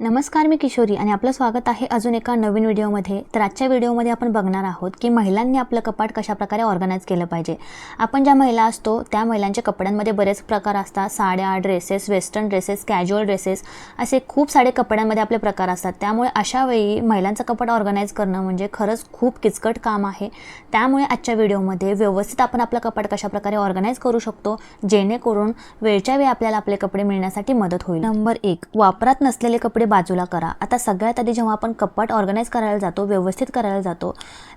नमस्कार मी किशोरी आणि आपलं स्वागत आहे अजून एका नवीन व्हिडिओमध्ये. तर आजच्या व्हिडिओमध्ये आपण बघणार आहोत की महिलांनी आपलं कपाट कशाप्रकारे ऑर्गनाईज केलं पाहिजे. आपण ज्या महिला असतो त्या महिलांच्या कपड्यांमध्ये बरेच प्रकार असतात. साड्या dresses western dresses casual dresses असे खूप सारे कपड्यांमध्ये आपले प्रकार असतात. त्यामुळे अशा वेळी महिलांचं कपाट ऑर्गनाईज करणं म्हणजे खरंच खूप किचकट काम आहे. त्यामुळे आजच्या व्हिडिओमध्ये व्यवस्थित आपण आपलं कपाट कशाप्रकारे ऑर्गनाईज करू शकतो जेणेकरून वेळच्या वेळी आपल्याला आपले कपडे मिळण्यासाठी मदत होईल. नंबर एक वापरात नसलेले कपडे बाजूला करा. आता सगळ्यात आधी जेव्हा आपण कपाट ऑर्गनाईज करायला जातो व्यवस्थित करायला जातो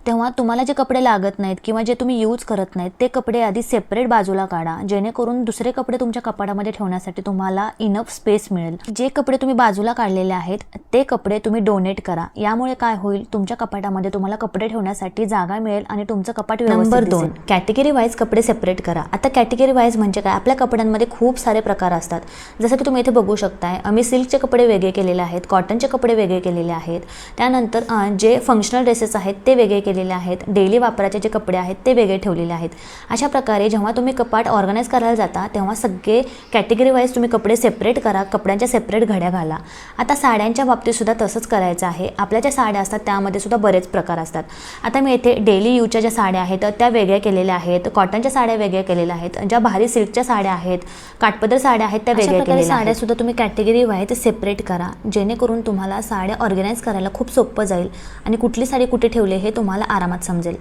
तेव्हा तुम्हाला जे कपडे लागत नाहीत किंवा जे तुम्ही यूज करत नाहीत ते कपडे आधी सेपरेट बाजूला काढा. जेणेकरून दुसरे कपडे तुमच्या कपाटामध्ये ठेवण्यासाठी तुम्हाला इनफ स्पेस मिळेल. जे कपडे तुम्ही बाजूला काढलेले आहेत ते कपडे तुम्ही डोनेट करा. यामुळे काय होईल तुमच्या कपाटामध्ये तुम्हाला कपडे ठेवण्यासाठी जागा मिळेल आणि तुमचं कपाट नंबर दोन. कॅटेगरी वाईज कपडे सेपरेट करा. आता कॅटेगरी वाईज म्हणजे काय? आपल्या कपड्यांमध्ये खूप सारे प्रकार असतात. जसं की तुम्ही इथे बघू शकताय आम्ही सिल्कचे कपडे वेगळे केलेले आहेत. कॉटनचे कपडे वेगळे केलेले आहेत. त्यानंतर जे फंक्शनल ड्रेसेस आहेत ते वेगळे केलेले आहेत. डेली वापराचे जे कपडे आहेत ते वेगळे ठेवलेले आहेत. अशा प्रकारे जेव्हा तुम्ही कपाट ऑर्गनाईज करायला जाता तेव्हा सगळे कॅटेगरी वाईज तुम्ही कपडे सेपरेट करा कपड्यांच्या सेपरेट घड्या घाला. आता साड्यांच्या बाबतीत सुद्धा तसंच करायचं आहे. आपल्या ज्या साड्या असतात त्यामध्ये सुद्धा बरेच प्रकार असतात. आता मी इथे डेली यूजच्या ज्या साड्या आहेत त्या वेगळ्या केलेल्या आहेत. कॉटनच्या साड्या वेगळ्या केलेल्या आहेत. ज्या भारी सिल्कच्या साड्या आहेत काठपदर साड्या आहेत त्या वेगळ्या केलेल्या साड्या सुद्धा तुम्ही कॅटेगरी वाईज सेपरेट करा. जेणेकरून तुम्हाला साड्या ऑर्गनाईज करायला खूप सोपं जाईल आणि कुठली साडी कुठे ठेवली हे तुम्हाला आरामात समजेल.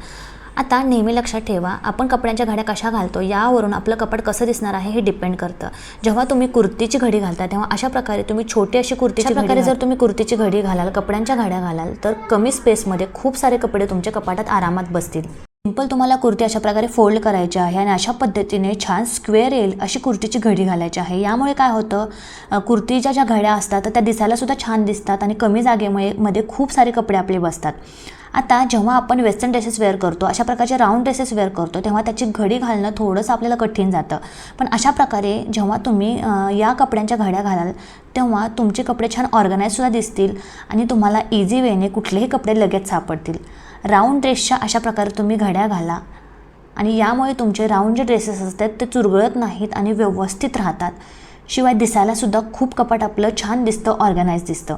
आता नेहमी लक्षात ठेवा आपण कपड्यांच्या घड्या कशा घालतो यावरून आपलं कपाट कसं दिसणार आहे हे डिपेंड करतं. जेव्हा तुम्ही कुर्तीची घडी घालता तेव्हा अशा प्रकारे तुम्ही छोटी अशी कुर्तीची प्रकारे जर तुम्ही कुर्तीची घडी घालाल कपड्यांच्या घड्या घालाल तर कमी स्पेसमध्ये खूप सारे कपडे तुमच्या कपाटात आरामात बसतील. सिंपल तुम्हाला कुर्ती अशा प्रकारे फोल्ड करायची आहे आणि अशा पद्धतीने छान स्क्वेअर येईल अशी कुर्तीची घडी घालायची आहे. यामुळे काय होतं कुर्तीच्या ज्या घड्या असतात तर त्या दिसायलासुद्धा छान दिसतात आणि कमी जागेमुळे मध्ये खूप सारे कपडे आपले बसतात. आता जेव्हा आपण वेस्टर्न ड्रेसेस वेअर करतो अशा प्रकारचे राऊंड ड्रेसेस वेअर करतो तेव्हा त्याची घडी घालणं थोडंसं आपल्याला कठीण जातं. पण अशा प्रकारे जेव्हा तुम्ही या कपड्यांच्या घड्या घालाल तेव्हा तुमचे कपडे छान ऑर्गनाईजसुद्धा दिसतील आणि तुम्हाला इझी वेने कुठलेही कपडे लगेच सापडतील. राऊंड ड्रेसच्या अशा प्रकारे तुम्ही घड्या घाला. आणि यामुळे तुमचे राऊंड जे ड्रेसेस असतात ते चुरगळत नाहीत आणि व्यवस्थित राहतात. शिवाय दिसायलासुद्धा खूप कपाट आपलं छान दिसतं ऑर्गनाईज दिसतं.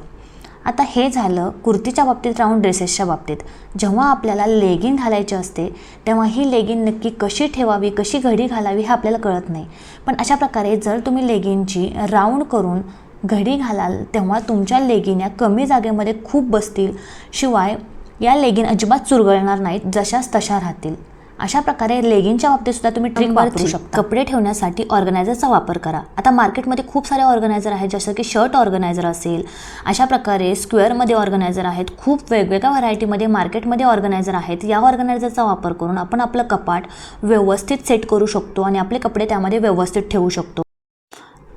आता हे झालं कुर्तीच्या बाबतीत राऊंड ड्रेसेसच्या बाबतीत. जेव्हा आपल्याला लेगिंग घालायची असते तेव्हा ही लेगिंग नक्की कशी ठेवावी कशी घडी घालावी हे आपल्याला कळत नाही. पण अशा प्रकारे जर तुम्ही लेगिंगची राऊंड करून घडी घालाल तेव्हा तुमच्या लेगिन या कमी जागेमध्ये खूप बसतील. शिवाय या लेगिन अजिबात चुरगळणार नाहीत जशाच तशा राहतील. अशा प्रकारे लेगिनच्या बाबतीत सुद्धा तुम्ही ट्रिक वापरू शकता. कपडे ठेवण्यासाठी ऑर्गनायझरचा वापर करा. आता मार्केटमध्ये खूप सारे ऑर्गनायझर आहेत जसं की शर्ट ऑर्गनायझर असेल अशा प्रकारे स्क्वेअरमध्ये ऑर्गनायझर आहेत खूप वेगवेगळ्या व्हरायटीमध्ये मार्केटमध्ये ऑर्गनायझर आहेत. या ऑर्गनायझरचा वापर करून आपण आपलं कपाट व्यवस्थित सेट करू शकतो आणि आपले कपडे त्यामध्ये व्यवस्थित ठेवू शकतो.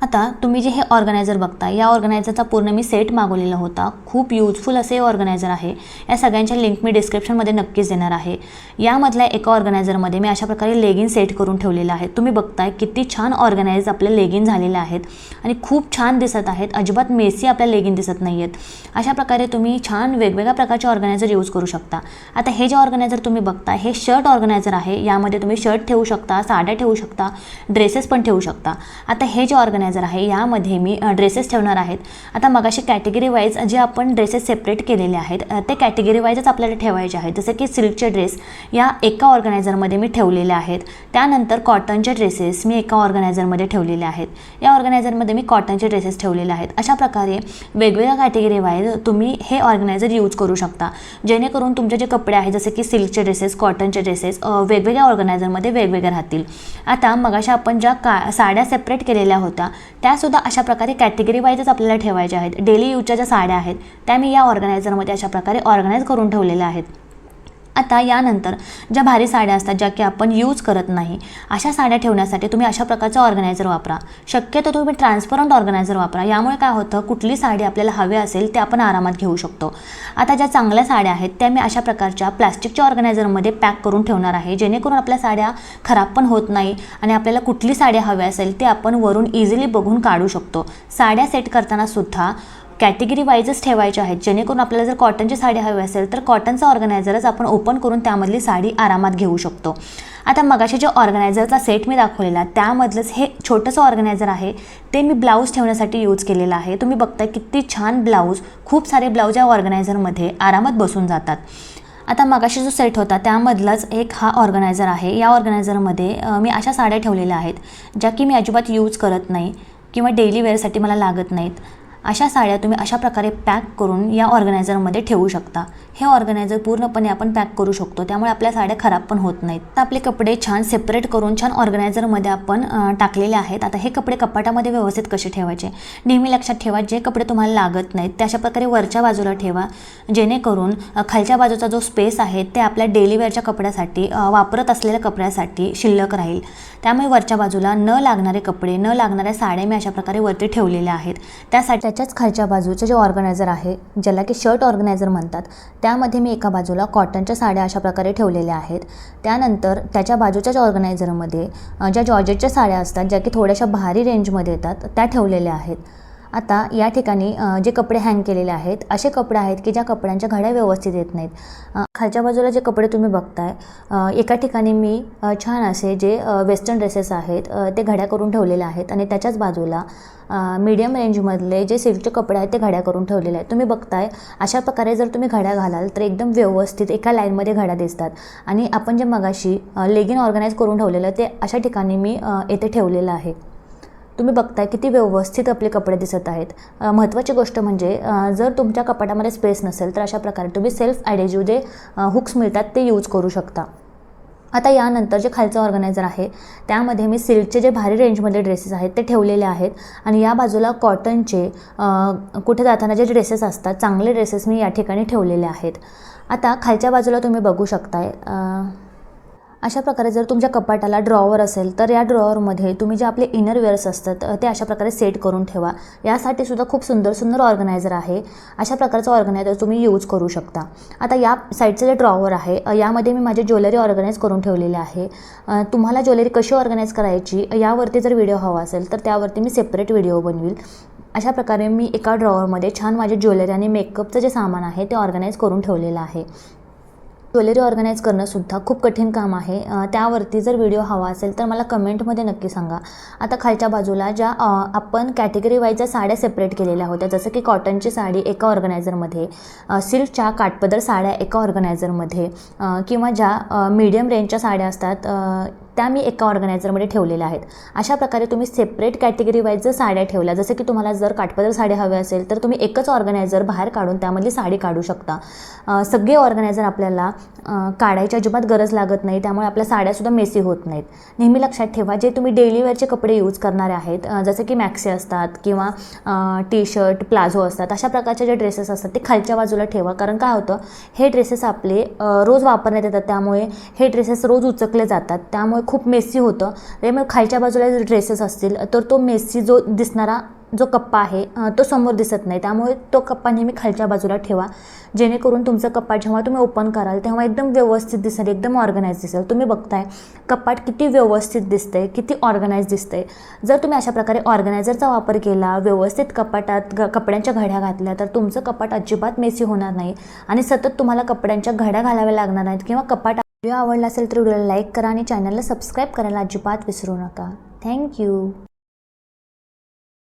आता तुम्ही जे हे ऑर्गनायझर बघता या ऑर्गनायझरचा पूर्ण मी सेट मागवलेला होता. खूप यूजफुल असे ऑर्गनायझर आहे. या सगळ्यांच्या लिंक मी डिस्क्रिप्शनमध्ये नक्कीच देणार आहे. यामधल्या एका ऑर्गनायझरमध्ये मी अशा प्रकारे लेगिन सेट करून ठेवलेलं आहे. तुम्ही बघताय किती छान ऑर्गनाईज आपले लेगिन झालेले आहेत. आणि खूप छान दिसत आहेत. अजिबात मेसी आपल्या लेगिन दिसत नाही आहेत अशा प्रकारे तुम्ही छान वेगवेगळ्या प्रकारचे ऑर्गनायझर यूज करू शकता. आता हे जे ऑर्गनायझर तुम्ही बघता हे शर्ट ऑर्गनायझर आहे. यामध्ये तुम्ही शर्ट ठेवू शकता साड्या ठेवू शकता ड्रेसेस पण ठेवू शकता. आता हे जे ऑर्गनायझर आहे. यामध्ये मी ड्रेसेस ठेवणार आहेत. आता मगाशी कॅटेगरी वाईज जे आपण ड्रेसेस सेपरेट केलेले आहेत ते कॅटेगरी वाईजच आपल्याला ठेवायचे आहेत. जसं की सिल्कचे ड्रेस या एका ऑर्गनायझरमध्ये मी ठेवलेले आहेत. त्यानंतर कॉटनचे ड्रेसेस मी एका ऑर्गनायझरमध्ये ठेवलेले आहेत. या ऑर्गनायझरमध्ये मी कॉटनचे ड्रेसेस ठेवलेले आहेत. अशा प्रकारे वेगवेगळ्या कॅटेगरी वाईज तुम्ही हे ऑर्गनायझर यूज करू शकता. जेणेकरून तुमचे जे कपडे आहेत जसे की सिल्कचे ड्रेसेस कॉटनचे ड्रेसेस वेगवेगळ्या ऑर्गनायझरमध्ये वेगवेगळे राहतील. आता मगाशा आपण ज्या का साड्या सेपरेट केलेल्या होत्या त्यासुद्धा अशा प्रकारे कॅटेगरी वाईजच आपल्याला ठेवायच्या आहेत. डेली यूजच्या ज्या साड्या आहेत त्या मी या ऑर्गनायझरमध्ये अशा प्रकारे ऑर्गनाईज करून ठेवलेल्या आहेत. आता यानंतर ज्या भारी साड्या असतात ज्या की आपण यूज करत नाही अशा साड्या ठेवण्यासाठी तुम्ही अशा प्रकारचं ऑर्गनायझर वापरा. शक्यतो तुम्ही ट्रान्सपरंट ऑर्गनायझर वापरा. यामुळे काय होतं कुठली साडी आपल्याला हवी असेल ते आपण आरामात घेऊ शकतो. आता ज्या चांगल्या साड्या आहेत त्या मी अशा प्रकारच्या प्लास्टिकच्या ऑर्गनायझरमध्ये पॅक करून ठेवणार आहे जेणेकरून आपल्या साड्या खराब पण होत नाही आणि आपल्याला कुठली साड्या हवी असेल ते आपण वरून इझिली बघून काढू शकतो. साड्या सेट करताना सुद्धा कॅटेगरी वाईजच ठेवायच्या आहेत. जेणेकरून आपल्याला जर कॉटनची साडी हवी असेल तर कॉटनचा ऑर्गनायझरच आपण ओपन करून त्यामधली साडी आरामात घेऊ शकतो. आता मगाशी जे ऑर्गनायझरचा सेट मी दाखवलेला त्यामधलंच हे छोटंसं ऑर्गनायझर आहे. ते मी ब्लाऊज ठेवण्यासाठी यूज केलेलं आहे. तुम्ही बघताय किती छान ब्लाऊज खूप सारे ब्लाऊज या ऑर्गनायझरमध्ये आरामात बसून जातात. आता मगाशी जो सेट होता त्यामधलाच एक हा ऑर्गनायझर आहे. या ऑर्गनायझरमध्ये मी अशा साड्या ठेवलेल्या आहेत ज्या की मी अजिबात यूज करत नाही किंवा डेली वेअरसाठी मला लागत नाहीत. अशा साड्या तुम्ही अशा प्रकारे पॅक करून या ऑर्गनायझरमध्ये ठेवू शकता. हे ऑर्गनायझर पूर्णपणे आपण पॅक करू शकतो. त्यामुळे आपल्या साड्या खराब पण होत नाहीत. तर आपले कपडे छान सेपरेट करून छान ऑर्गनायझरमध्ये आपण टाकलेले आहेत. आता हे कपडे कपाटामध्ये व्यवस्थित कसे ठेवायचे? नेहमी लक्षात ठेवा जे कपडे तुम्हाला लागत नाहीत ते अशा प्रकारे वरच्या बाजूला ठेवा. जेणेकरून खालच्या बाजूचा जो स्पेस आहे ते आपल्या डेली वेअरच्या कपड्यासाठी वापरत असलेल्या कपड्यासाठी शिल्लक राहील. त्यामुळे वरच्या बाजूला न लागणारे कपडे न लागणाऱ्या साड्या मी अशा प्रकारे वरती ठेवलेल्या आहेत. त्यासाठी त्याच्याच खालच्या बाजूचे जे ऑर्गनायझर आहे ज्याला की शर्ट ऑर्गनायझर म्हणतात त्यामध्ये मी एका बाजूला कॉटनच्या साड्या अशा प्रकारे ठेवलेल्या आहेत. त्यानंतर त्याच्या बाजूच्याच ऑर्गनायझरमध्ये ज्या जॉर्जेटच्या साड्या असतात ज्या की थोड्याशा भारी रेंजमध्ये येतात त्या ठेवलेल्या आहेत. आता या ठिकाणी जे कपडे हँग केलेले आहेत असे कपडे आहेत की ज्या कपड्यांच्या घड्या व्यवस्थित येत नाहीत. खालच्या बाजूला जे कपडे तुम्ही बघताय एका ठिकाणी मी छान असे जे वेस्टर्न ड्रेसेस आहेत ते घड्या करून ठेवलेले आहेत आणि त्याच्याच बाजूला मीडियम रेंजमधले जे सिल्कचे कपडे आहेत ते घड्या करून ठेवलेले आहेत. तुम्ही बघताय अशा प्रकारे जर तुम्ही घड्या घालाल तर एकदम व्यवस्थित एका लाईनमध्ये घड्या दिसतात. आणि आपण जे मगाशी लेगिन ऑर्गनाईज करून ठेवलेलं ते अशा ठिकाणी मी येथे ठेवलेलं आहे. तुम्ही बघताय किती व्यवस्थित आपले कपडे दिसत आहेत. महत्त्वाची गोष्ट म्हणजे जर तुमच्या कपाटामध्ये स्पेस नसेल तर अशा प्रकारे तुम्ही सेल्फ ॲडेजिव्ह जे हुक्स मिळतात ते यूज करू शकता. आता यानंतर जे खालचं ऑर्गनायझर आहे त्यामध्ये मी सिल्कचे जे भारी रेंजमधले ड्रेसेस आहेत ते ठेवलेले आहेत. आणि या बाजूला कॉटनचे कुठे जाताना जे ड्रेसेस असतात चांगले ड्रेसेस मी या ठिकाणी ठेवलेले आहेत. आता खालच्या बाजूला तुम्ही बघू शकताय अशा प्रकारे जर तुमच्या कपाटाला ड्रॉवर असेल तर या ड्रॉवरमध्ये तुम्ही जे आपले इनरवेअर्स असतात ते अशा प्रकारे सेट करून ठेवा. यासाठी सुद्धा खूप सुंदर सुंदर ऑर्गनायझर आहे. अशा प्रकारचं ऑर्गनायझर तुम्ही यूज करू शकता. आता या साईडचं जे ड्रॉवर आहे यामध्ये मी माझी ज्वेलरी ऑर्गनाईज करून ठेवलेली आहे. तुम्हाला ज्वेलरी कशी ऑर्गनाईज करायची यावरती जर व्हिडिओ हवा असेल तर त्यावरती मी सेपरेट व्हिडिओ बनवील. अशा प्रकारे मी एका ड्रॉवरमध्ये छान माझ्या ज्वेलरी आणि मेकअपचं जे सामान आहे ते ऑर्गनाईज करून ठेवलेलं आहे. ज्वेलरी ऑर्गनाईज करणंसुद्धा खूप कठीण काम आहे. त्यावरती जर व्हिडिओ हवा असेल तर मला कमेंटमध्ये नक्की सांगा. आता खालच्या बाजूला ज्या आपण कॅटेगरी वाईजच्या साड्या सेपरेट केलेल्या होत्या जसं की कॉटनची साडी एका ऑर्गनायझरमध्ये सिल्कच्या काटपदर साड्या एका ऑर्गनायझरमध्ये किंवा ज्या मीडियम रेंजच्या साड्या असतात त्या मी एका ऑर्गनायझरमध्ये ठेवलेल्या आहेत. अशा प्रकारे तुम्ही सेपरेट कॅटेगरी वाईज जर साड्या ठेवल्या जसं की तुम्हाला जर काठपदर साड्या हव्या असेल तर तुम्ही एकच ऑर्गनायझर बाहेर काढून त्यामधली साडी काढू शकता. सगळे ऑर्गनायझर आपल्याला काढायची अजिबात गरज लागत नाही त्यामुळे आपल्या साड्यासुद्धा मेसी होत नाहीत. नेहमी लक्षात ठेवा जे तुम्ही डेली वेअरचे कपडे यूज करणारे आहेत जसे की मॅक्सी असतात किंवा टी शर्ट प्लाझो असतात अशा प्रकारचे जे ड्रेसेस असतात ते खालच्या बाजूला ठेवा. कारण काय होतं हे ड्रेसेस आपले रोज वापरण्यात येतात त्यामुळे हे ड्रेसेस रोज उचकले जातात. त्यामुळे खूप मेसी होतं. त्यामुळे खालच्या बाजूला जर ड्रेसेस असतील तर तो मेसी जो दिसणारा जो कप्पा आहे तो समोर दिसत नाही. त्यामुळे तो कप्पा नेहमी खालच्या बाजूला ठेवा. जेणेकरून तुमचं कपाट जेव्हा तुम्ही ओपन कराल तेव्हा एकदम व्यवस्थित दिसेल एकदम ऑर्गनाईज दिसेल. तुम्ही बघताय कपाट किती व्यवस्थित दिसतंय किती ऑर्गनाईज दिसतंय. जर तुम्ही अशा प्रकारे ऑर्गनायझरचा वापर केला व्यवस्थित कपाटात ग कपड्यांच्या घड्या घातल्या तर तुमचं कपाट अजिबात मेसी होणार नाही. आणि सतत तुम्हाला कपड्यांच्या घड्या घालाव्या लागणार नाहीत किंवा कपाट व्हिडिओ आवडला असेल तर व्हिडिओला लाईक करा आणि चॅनलला सबस्क्राईब करायला अजिबात विसरू नका. थँक्यू